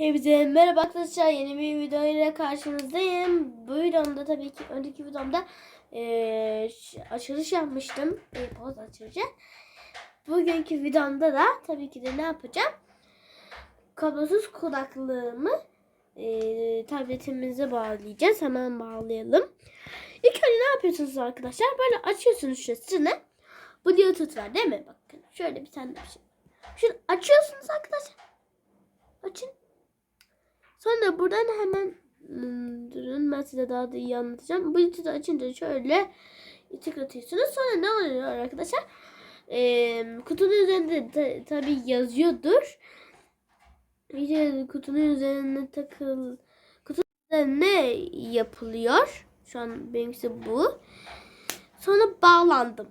Hepinize merhaba arkadaşlar yeni bir video ile karşınızdayım. Bu videomda tabii ki önceki videomda ş- açılış yapmıştım. Poz açılışı. Bugünkü videomda da tabii ki de ne yapacağım? Kablosuz kulaklığımı eee tabletimize bağlayacağız. Hemen bağlayalım. İlk önce ne yapıyorsunuz arkadaşlar? Böyle açıyorsunuz şurasını. Bluetooth var değil mi? Bakın şöyle bir tane bir şey. Şunu açıyorsunuz arkadaşlar. Açın. Sonra buradan hemen hmm, durun ben size daha da iyi anlatacağım. Bluetooth açınca şöyle tıklatıyorsunuz. Sonra ne oluyor arkadaşlar? Ee, kutunun üzerinde ta, tabi yazıyordur. İşte kutunun üzerine takıl kutunun ne yapılıyor? Şu an benimkisi bu. Sonra bağlandım.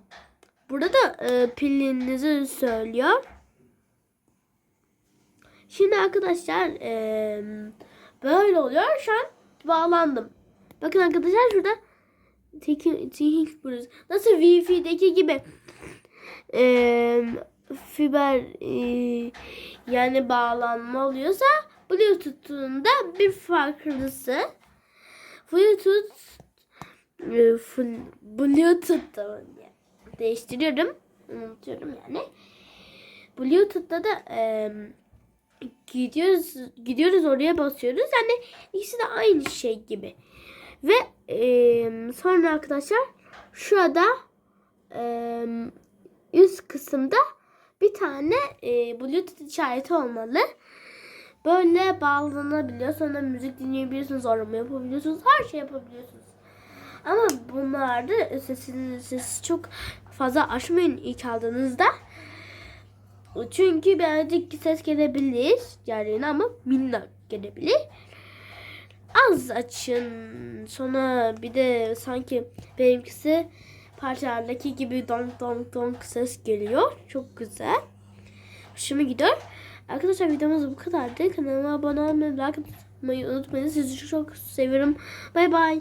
Burada da e, pilinizi söylüyor. Şimdi arkadaşlar eee, böyle oluyor. Şu an bağlandım. Bakın arkadaşlar şurada Think burası. Nasıl Wi-Fi'deki gibi eee, fiber eee, yani bağlanma oluyorsa Bluetooth'un da bir farklısı. Bluetooth eee, full- Bluetooth da değiştiriyorum. Unutuyorum yani. Bluetooth'ta da eee gidiyoruz gidiyoruz oraya basıyoruz. Yani ikisi de aynı şey gibi. Ve eee, sonra arkadaşlar şurada eee, üst kısımda bir tane eee, Bluetooth işareti olmalı. Böyle bağlanabiliyor. Sonra müzik dinleyebiliyorsunuz, arama yapabiliyorsunuz, her şey yapabiliyorsunuz. Ama bunlarda sesini sesi çok fazla açmayın ilk aldığınızda. Çünkü birazcık ses gelebilir yani ama minnak gelebilir. Az açın. Sonra bir de sanki benimkisi parçalardaki gibi donk donk donk ses geliyor. Çok güzel. Hoşuma gidiyor. Arkadaşlar videomuz bu kadardı. Kanalıma abone olmayı, like atmayı unutmayın. Sizi çok seviyorum. Bay bay.